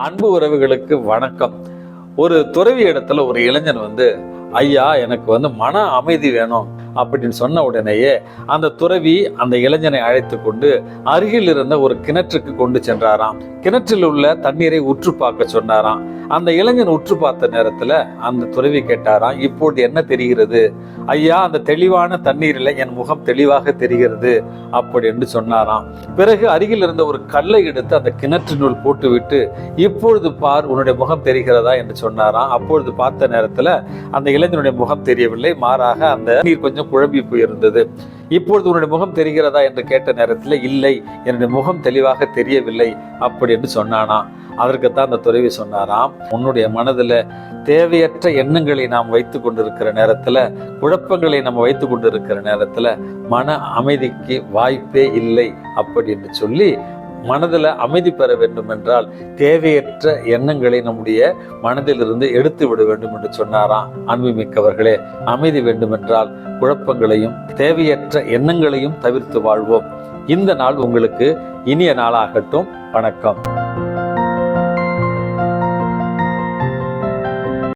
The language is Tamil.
அன்பு உறவுகளுக்கு வணக்கம். ஒரு துறவி இடத்துல ஒரு இளைஞன் வந்து ஐயா எனக்கு வந்து மன அமைதி வேணும். அப்படின்னு சொன்ன உடனேயே அந்த துறவி அந்த இளைஞனை அழைத்து கொண்டு அருகில் இருந்த ஒரு கிணற்றுக்கு கொண்டு சென்றாராம். கிணற்றில் உள்ள தண்ணீரை உற்று பார்க்க சொன்னாராம். அந்த இளைஞன் உற்று பார்த்த நேரத்துல அந்த துறவி கேட்டாராம் இப்போது என்ன தெரிகிறது? ஐயா அந்த தெளிவான தண்ணீரில் என் முகம் தெளிவாக தெரிகிறது அப்படி என்று சொன்னாராம். பிறகு அருகில் இருந்த ஒரு கல்லை எடுத்து அந்த கிணற்றினுள் போட்டுவிட்டு இப்பொழுது பார் உன்னுடைய முகம் தெரிகிறதா? என்று சொன்னாராம். அப்பொழுது பார்த்த நேரத்துல அந்த இளைஞனுடைய முகம் தெரியவில்லை. மாறாக அந்த நீர் கொஞ்சம் குழம்பி போயிருந்தது. இப்பொழுது உன்னுடைய முகம் தெரிகிறதா என்று கேட்ட நேரத்தில் இல்லை என்னுடைய முகம் தெளிவாக தெரியவில்லை அப்படி என்று சொன்னானாம் அதற்குத்தான் அந்த துறவி சொன்னாராம் உன்னுடைய மனதில் தேவையற்ற எண்ணங்களை நாம் வைத்து கொண்டிருக்கிற நேரத்துல குழப்பங்களை நம்ம வைத்து கொண்டிருக்கிற நேரத்துல மன அமைதிக்கு வாய்ப்பே இல்லை அப்படி என்று சொல்லி மனதில் அமைதி பெற வேண்டும் என்றால் தேவையற்ற எண்ணங்களை நம்முடைய மனதிலிருந்து எடுத்து விட வேண்டும் என்று சொன்னாராம். அன்புமிக்கவர்களே அமைதி வேண்டுமென்றால் குழப்பங்களையும் தேவையற்ற எண்ணங்களையும் தவிர்த்து வாழ்வோம். இந்த நாள் உங்களுக்கு இனிய நாளாகட்டும். வணக்கம்.